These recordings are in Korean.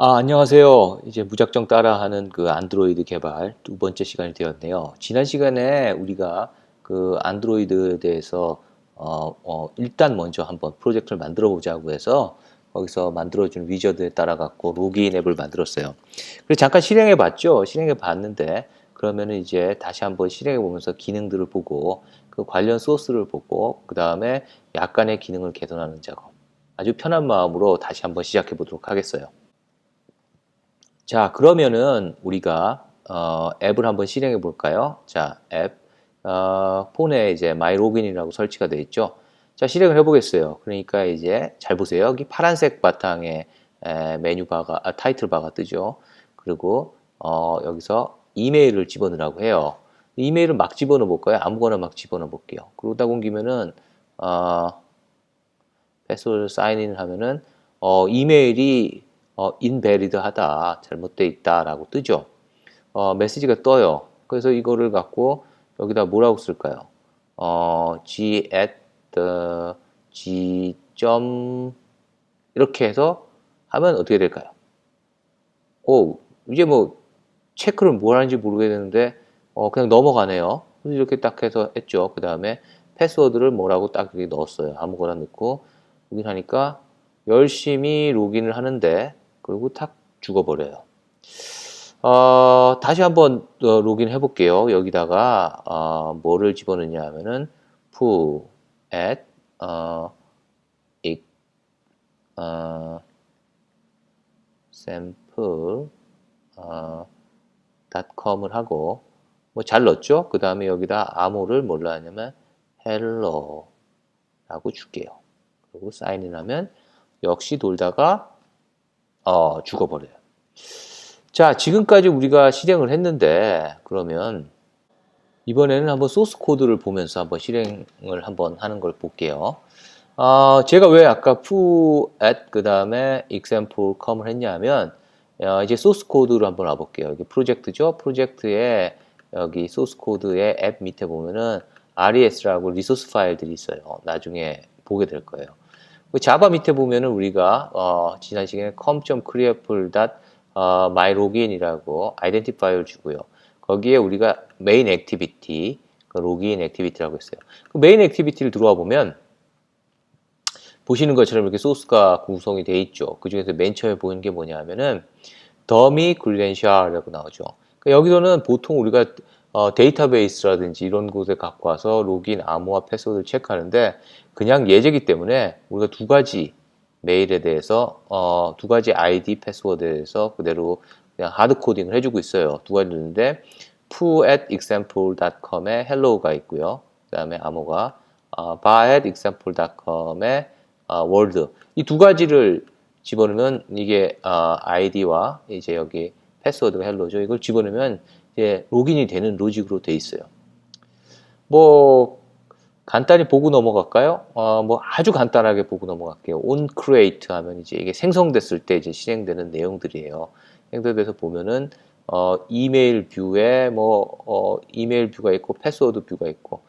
아, 안녕하세요. 이제 무작정 따라하는 그 안드로이드 개발 두 번째 시간이 되었네요. 지난 시간에 우리가 그 안드로이드에 대해서 어, 어, 일단 먼저 한번 프로젝트를 만들어 보자고 해서 거기서 만들어준 위저드에 따라 갖고 로그인 앱을 만들었어요. 그래서 잠깐 실행해 봤죠. 실행해 봤는데 그러면은 이제 다시 한번 실행해 보면서 기능들을 보고 그 관련 소스를 보고 그 다음에 약간의 기능을 개선하는 작업. 아주 편한 마음으로 다시 한번 시작해 보도록 하겠어요. 자, 그러면은 우리가 어, 앱을 한번 실행해 볼까요? 자, 앱 어, 폰에 이제 마이 로그인이라고 설치가 되어 있죠. 자, 실행을 해 보겠어요. 그러니까 이제 잘 보세요. 여기 파란색 바탕에 에, 메뉴 바가 아, 타이틀 바가 뜨죠. 그리고 어, 여기서 이메일을 집어넣으라고 해요. 이메일을 막 집어넣어 볼까요? 아무거나 막 집어넣어 볼게요. 그러다 옮기면은 어, 패스워드 사인인을 하면은 어, 이메일이 어, invalid하다, 잘못되어 있다라고 뜨죠. 어, 메시지가 떠요. 그래서 이거를 갖고 여기다 뭐라고 쓸까요? 어, g at the g 점 이렇게 해서 하면 어떻게 될까요? 오, 이제 뭐 체크를 뭘 하는지 모르겠는데 어, 그냥 넘어가네요. 그래서 이렇게 딱 해서 했죠. 그 다음에 패스워드를 뭐라고 딱 여기 넣었어요. 아무거나 넣고 여기 하니까 열심히 로그인을 하는데 그리고 탁 죽어버려요. 어, 다시 한번 어, 로그인 해볼게요. 여기다가 어, 뭐를 집어넣냐 하면은 푸 at 어, 이, 어, sample 어, .com을 하고 뭐 잘 넣었죠? 그 다음에 여기다 암호를 뭘로 하냐면 hello 라고 줄게요. 그리고 사인인 하면 역시 돌다가 어, 죽어버려요. 자, 지금까지 우리가 실행을 했는데 그러면 이번에는 한번 소스 코드를 보면서 한번 실행을 한번 하는 걸 볼게요. 어, 제가 왜 아까 foo at 그 다음에 example com을 했냐면 어, 이제 소스 코드로 한번 와볼게요. 이게 프로젝트죠. 프로젝트에 여기 소스 코드의 앱 밑에 보면은 res라고 리소스 파일들이 있어요. 나중에 보게 될 거예요. 그 자바 밑에 보면은 우리가 어, 지난 시간에 com.creapple.mylogin이라고 아이덴티파이어를 주고요. 거기에 우리가 메인 액티비티, 그 로그인 액티비티라고 했어요. 그 메인 액티비티를 들어와 보면 보시는 것처럼 이렇게 소스가 구성이 되어 있죠. 그 중에서 맨 처음에 보이는 게 뭐냐 하면은 더미 글렌셜이라고 나오죠. 그러니까 여기서는 보통 우리가 어, 데이터베이스라든지 이런 곳에 갖고 와서 로그인 암호화 패스워드를 체크하는데 그냥 예제기 때문에 우리가 두 가지 메일에 대해서 어, 두 가지 아이디 패스워드에 대해서 그대로 그냥 하드 코딩을 해주고 있어요. 두 가지 있는데 foo at example.com에 hello가 있고요. 그 다음에 암호가 어, at example.com에 어, word 이 두 가지를 집어넣으면 이게 어, 아이디와 이제 여기 패스워드가 hello죠. 이걸 집어넣으면 이제 로그인이 되는 로직으로 돼 있어요. 뭐 간단히 보고 넘어갈까요? 어, 뭐 아주 간단하게 보고 넘어갈게요. on create 하면 이제 이게 생성됐을 때 이제 실행되는 내용들이에요. 생성돼서 보면은 어, 이메일 뷰에 뭐 어, 이메일 뷰가 있고 패스워드 뷰가 있고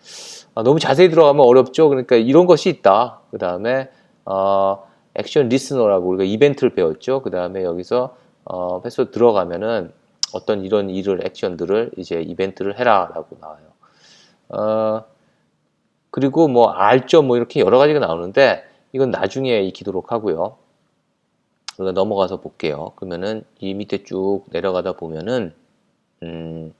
아, 너무 자세히 들어가면 어렵죠. 그러니까 이런 것이 있다. 그 다음에 어, 액션 리스너라고 우리가 이벤트를 배웠죠. 그 다음에 여기서 어, 패스워드 들어가면은 어떤 이런 일을 액션들을 이제 이벤트를 해라라고 나와요. 어, 그리고 뭐 알점 뭐 이렇게 여러 가지가 나오는데 이건 나중에 익히도록 하고요. 우리가 넘어가서 볼게요. 그러면은 이 밑에 쭉 내려가다 보면은 음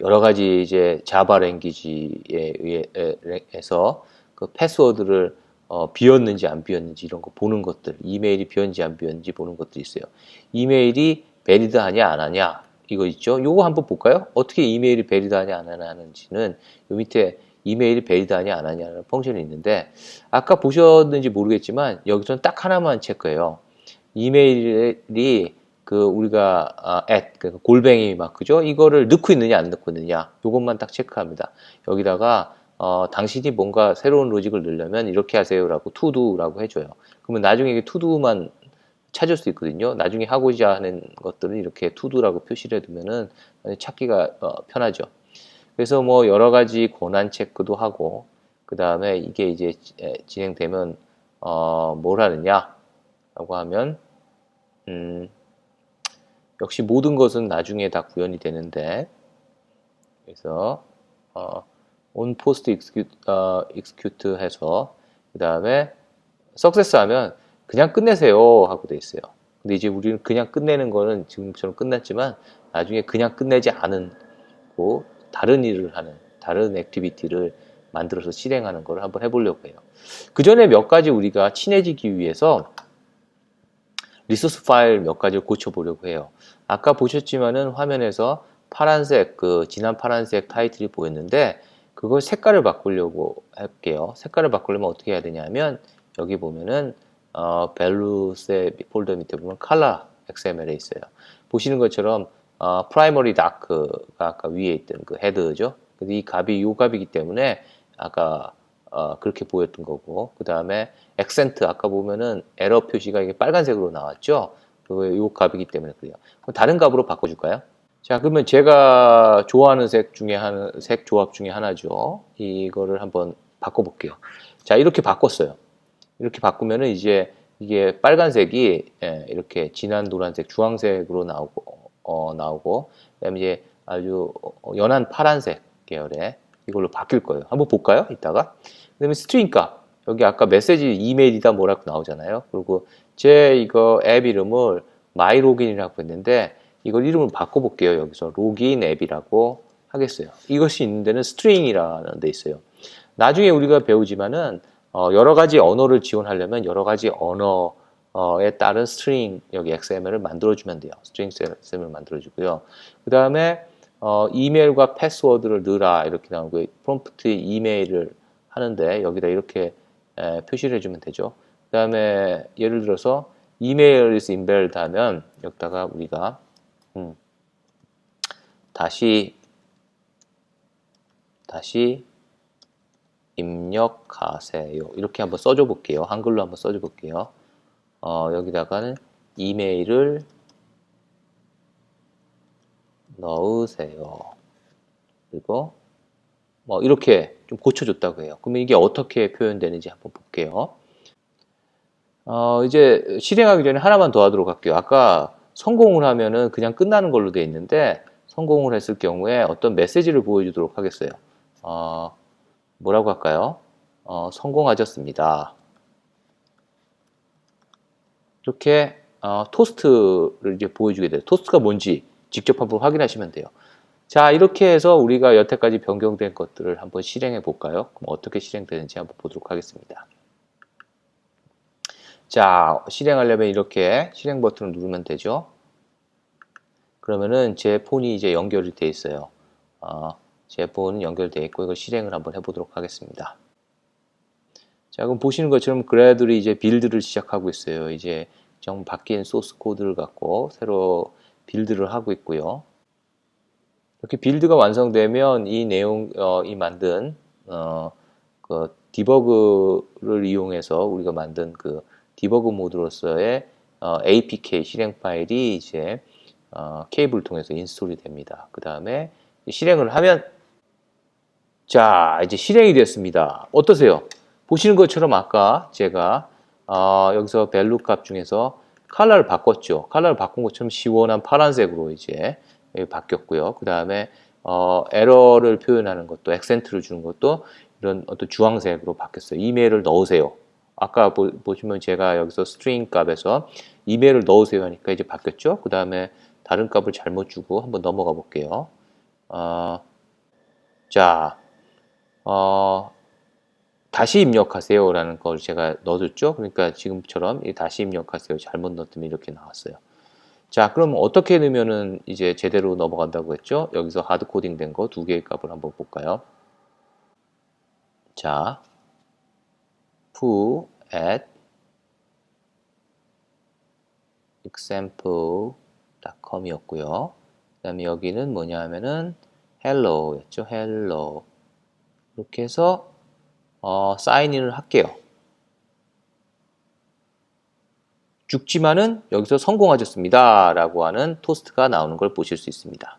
여러 가지 이제 자바 랭귀지에 의해서 그 패스워드를 어, 비었는지 안 비었는지 이런 거 보는 것들, 이메일이 비었는지 안 비었는지 보는 것들이 있어요. 이메일이 베리드 하냐 안 하냐 이거 있죠. 요거 한번 볼까요? 어떻게 이메일이 베리드 하냐 안 하는지는 요 밑에 이메일이 베리드하냐 안 하냐는 펑션이 있는데 아까 보셨는지 모르겠지만 여기서는 딱 하나만 체크해요. 이메일이 그 우리가 아, at 그 골뱅이 마크죠. 이거를 넣고 있느냐 안 넣고 있느냐 이것만 딱 체크합니다. 여기다가 어, 당신이 뭔가 새로운 로직을 넣으려면 이렇게 하세요라고 투두라고 해줘요. 그러면 나중에 이게 투두만 찾을 수 있거든요. 나중에 하고자 하는 것들은 이렇게 투두라고 표시를 해두면은 찾기가 어, 편하죠. 그래서 뭐 여러 가지 권한 체크도 하고 그 다음에 이게 이제 진행되면 어, 뭘 하느냐라고 하면 음, 역시 모든 것은 나중에 다 구현이 되는데 그래서 어, on post execute, 어, execute 해서 그 다음에 success 하면 그냥 끝내세요 하고 돼 있어요. 근데 이제 우리는 그냥 끝내는 거는 지금처럼 끝났지만 나중에 그냥 끝내지 않고 다른 일을 하는 다른 액티비티를 만들어서 실행하는 걸 한번 해보려고 해요. 그 전에 몇 가지 우리가 친해지기 위해서 리소스 파일 몇 가지를 고쳐보려고 해요. 아까 보셨지만은 화면에서 파란색 그 진한 파란색 타이틀이 보였는데 그걸 색깔을 바꾸려고 할게요. 색깔을 바꾸려면 어떻게 해야 되냐면 여기 보면은 어, 밸류스의 폴더 밑에 보면 컬러 XML에 있어요. 보시는 것처럼 어, 프라이머리 다크가 아까 위에 있던 그 헤드죠. 근데 이 값이 요 값이기 때문에 아까 어, 그렇게 보였던 거고 그 다음에 액센트 아까 보면은 에러 표시가 이게 빨간색으로 나왔죠. 요 값이기 때문에 그래요. 그럼 다른 값으로 바꿔줄까요? 자 그러면 제가 좋아하는 색 중에 하나 색 조합 중에 하나죠. 이거를 한번 바꿔볼게요. 자 이렇게 바꿨어요. 이렇게 바꾸면은 이제 이게 빨간색이 예, 이렇게 진한 노란색, 주황색으로 나오고 어, 나오고 그다음에 이제 아주 어, 연한 파란색 계열의 이걸로 바뀔 거예요. 한번 볼까요? 이따가. 그다음에 스트링 값 여기 아까 메시지 이메일이다 뭐라고 나오잖아요. 그리고 제 이거 앱 이름을 마이로긴이라고 했는데 이걸 이름을 바꿔볼게요. 여기서 로긴 앱이라고 하겠어요. 이것이 있는 데는 스트링이라는 데 있어요. 나중에 우리가 배우지만은 어, 여러 가지 언어를 지원하려면 여러 가지 언어에 따른 스트링 여기 XML을 만들어주면 돼요. 스트링 XML을 만들어주고요. 그 다음에 어, 이메일과 패스워드를 넣으라 이렇게 나오고 프롬프트 이메일을 하는데 여기다 이렇게 에, 표시를 해주면 되죠. 그 다음에 예를 들어서 이메일 is invalid 하면 여기다가 우리가 음, 다시 다시 입력하세요. 이렇게 한번 써줘 볼게요. 한글로 한번 써줘 볼게요. 어, 여기다가는 이메일을 넣으세요. 그리고 뭐 이렇게 좀 고쳐줬다고 해요. 그러면 이게 어떻게 표현되는지 한번 볼게요. 어, 이제 실행하기 전에 하나만 더 하도록 할게요. 아까 성공을 하면은 그냥 끝나는 걸로 되어 있는데 성공을 했을 경우에 어떤 메시지를 보여주도록 하겠어요. 어, 뭐라고 할까요? 어, 성공하셨습니다. 이렇게 어, 토스트를 이제 보여주게 돼요. 토스트가 뭔지 직접 한번 확인하시면 돼요. 자, 이렇게 해서 우리가 여태까지 변경된 것들을 한번 실행해 볼까요? 그럼 어떻게 실행되는지 한번 보도록 하겠습니다. 자, 실행하려면 이렇게 실행 버튼을 누르면 되죠. 그러면은 제 폰이 이제 연결이 돼 있어요. 어, 제폰 연결되어 있고 이걸 실행을 한번 해보도록 하겠습니다. 자, 그럼 보시는 것처럼 그래들이 이제 빌드를 시작하고 있어요. 이제 좀 바뀐 소스 코드를 갖고 새로 빌드를 하고 있고요. 이렇게 빌드가 완성되면 이 내용, 어, 이 만든 어, 그 디버그를 이용해서 우리가 만든 그 디버그 모드로서의 어, APK 실행 파일이 이제 어, 케이블을 통해서 인스톨이 됩니다. 그 다음에 실행을 하면 자 이제 실행이 됐습니다. 어떠세요? 보시는 것처럼 아까 제가 어, 여기서 밸류 값 중에서 컬러를 바꿨죠. 컬러를 바꾼 것처럼 시원한 파란색으로 이제 바뀌었고요. 그 다음에 어, 에러를 표현하는 것도 액센트를 주는 것도 이런 어떤 주황색으로 바뀌었어요. 이메일을 넣으세요. 아까 보, 시면 제가 여기서 스트링 값에서 이메일을 넣으세요 하니까 이제 바뀌었죠. 그 다음에 다른 값을 잘못 주고 한번 넘어가 볼게요. 어, 자, 어, 다시 입력하세요 라는 걸 제가 넣어줬죠. 그러니까 지금처럼 다시 입력하세요. 잘못 넣었더니 이렇게 나왔어요. 자, 그럼 어떻게 넣으면은 이제 제대로 넘어간다고 했죠? 여기서 하드 코딩 된 거 두 개의 값을 한번 볼까요? 자, foo at example.com이었고요. 그 다음에 여기는 뭐냐 하면은 hello였죠. hello. 이렇게 해서 어, 사인인을 할게요. 죽지만은 여기서 성공하셨습니다. 라고 하는 토스트가 나오는 걸 보실 수 있습니다.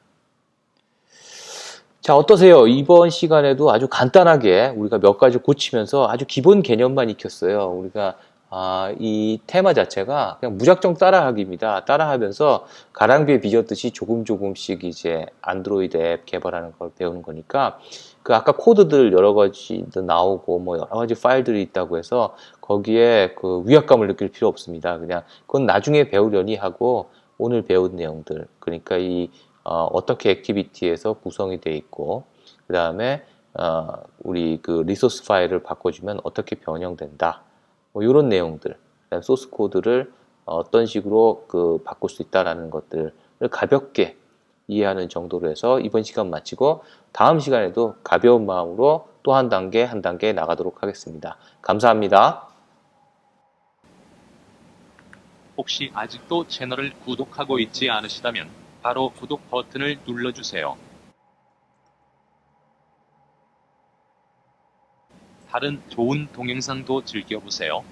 자, 어떠세요? 이번 시간에도 아주 간단하게 우리가 몇 가지 고치면서 아주 기본 개념만 익혔어요. 우리가 아, 이 테마 자체가 그냥 무작정 따라하기입니다. 따라하면서 가랑비에 빚었듯이 조금 조금씩 이제 안드로이드 앱 개발하는 걸 배우는 거니까 그 아까 코드들 여러 가지도 나오고 뭐 여러 가지 파일들이 있다고 해서 거기에 그 위압감을 느낄 필요 없습니다. 그냥 그건 나중에 배우려니 하고 오늘 배운 내용들 그러니까 이 어, 어떻게 액티비티에서 구성이 돼 있고 그 다음에 어, 우리 그 리소스 파일을 바꿔주면 어떻게 변형된다. 뭐 이런 내용들, 소스 코드를 어떤 식으로 그 바꿀 수 있다라는 것들을 가볍게 이해하는 정도로 해서 이번 시간 마치고 다음 시간에도 가벼운 마음으로 또 한 단계 한 단계 나가도록 하겠습니다. 감사합니다. 혹시 아직도 채널을 구독하고 있지 않으시다면 바로 구독 버튼을 눌러주세요. 다른 좋은 동영상도 즐겨보세요.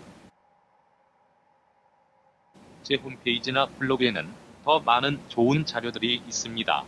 제 홈페이지나 블로그에는 더 많은 좋은 자료들이 있습니다.